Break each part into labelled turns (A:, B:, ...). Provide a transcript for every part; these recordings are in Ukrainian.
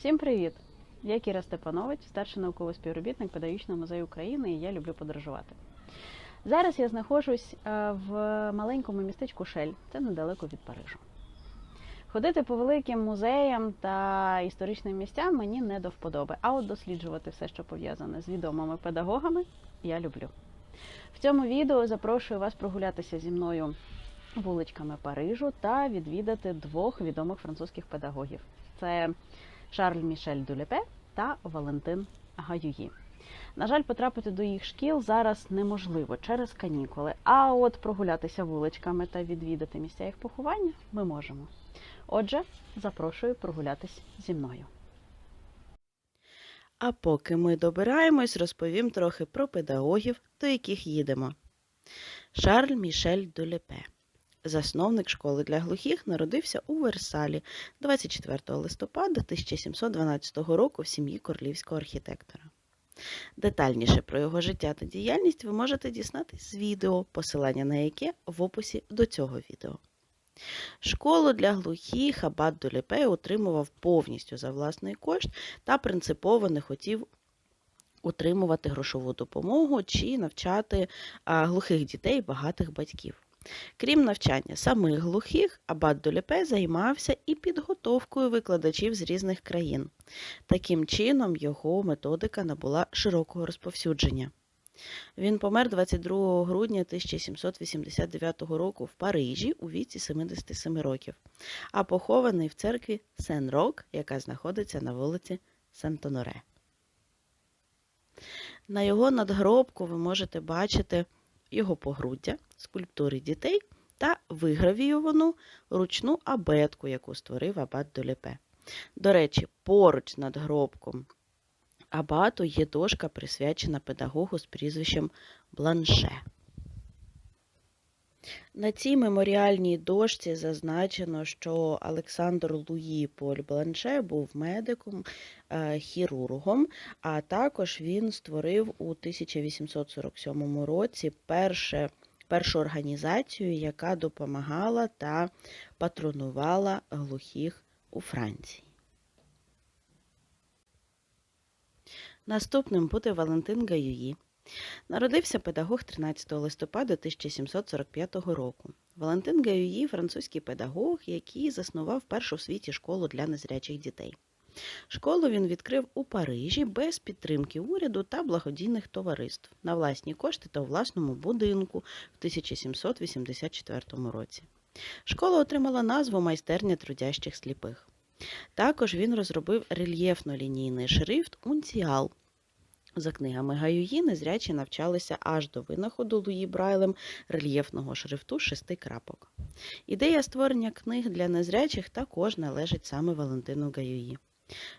A: Всім привіт! Я Кіра Степанович, старший науковий співробітник Педагогічного музею України, і я люблю подорожувати. Зараз я знаходжусь е, в маленькому містечку Шель, це недалеко від Парижу. Ходити по великим музеям та історичним місцям мені не до вподоби, а от досліджувати все, що пов'язане з відомими педагогами, я люблю. В цьому відео запрошую вас прогулятися зі мною вуличками Парижу та відвідати двох відомих французьких педагогів. Це Шарль Мішель Дюлепе та Валентин Гаюї. На жаль, потрапити до їх шкіл зараз неможливо через канікули. А от прогулятися вуличками та відвідати місця їх поховання ми можемо. Отже, запрошую прогулятись зі мною.
B: А поки ми добираємось, розповім трохи про педагогів, до яких їдемо. Шарль Мішель Дюлепе, засновник школи для глухих, народився у Версалі 24 листопада 1712 року в сім'ї королівського архітектора. Детальніше про його життя та діяльність ви можете дізнатись з відео, посилання на яке в описі до цього відео. Школу для глухих Абат Дюлепе утримував повністю за власний кошт та принципово не хотів утримувати грошову допомогу чи навчати глухих дітей багатих батьків. Крім навчання самих глухих, Абат Дюлепе займався і підготовкою викладачів з різних країн. Таким чином, його методика набула широкого розповсюдження. Він помер 22 грудня 1789 року в Парижі у віці 77 років, а похований в церкві Сен-Рок, яка знаходиться на вулиці Сент-Оноре. На його надгробку ви можете бачити його погруддя, скульптури дітей та вигравійовану ручну абетку, яку створив Абат Долепе. До речі, поруч над гробком Абату є дошка, присвячена педагогу з прізвищем Бланше. На цій меморіальній дошці зазначено, що Олександр Луї Поль Бланше був медиком, е, хірургом, а також він створив у 1847 році перше, першу організацію, яка допомагала та патронувала глухих у Франції. Наступним буде Валентин Гаюї. Народився педагог 13 листопада 1745 року. Валентин Гаюї – французький педагог, який заснував першу в світі школу для незрячих дітей. Школу він відкрив у Парижі без підтримки уряду та благодійних товариств на власні кошти та у власному будинку в 1784 році. Школа отримала назву майстерня трудящих сліпих. Також він розробив рельєфно-лінійний шрифт Унціал. За книгами Гаюї незрячі навчалися аж до винаходу Луї Брайлем рельєфного шрифту шести крапок. Ідея створення книг для незрячих також належить саме Валентину Гаюї.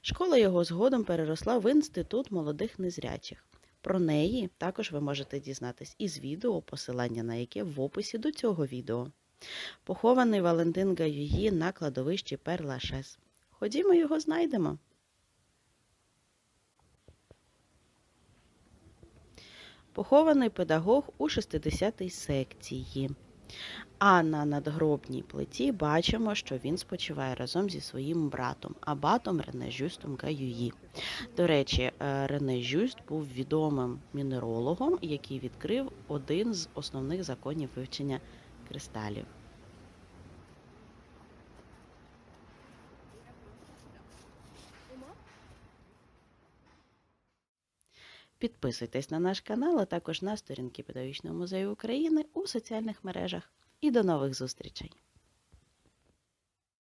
B: Школа його згодом переросла в інститут молодих незрячих. Про неї також ви можете дізнатись із відео, посилання на яке в описі до цього відео. Похований Валентин Гаюї на кладовищі Перлашес. Ходімо його знайдемо. Похований педагог у 60-й секції. А на надгробній плиті бачимо, що він спочиває разом зі своїм братом, абатом Рене Жюстом Гаюї. До речі, е, Рене Жюст був відомим мінерологом, який відкрив один з основних законів вивчення кристалів. Підписуйтесь на наш канал, а також на сторінки Педагогічного музею України у соціальних мережах. І до нових зустрічей!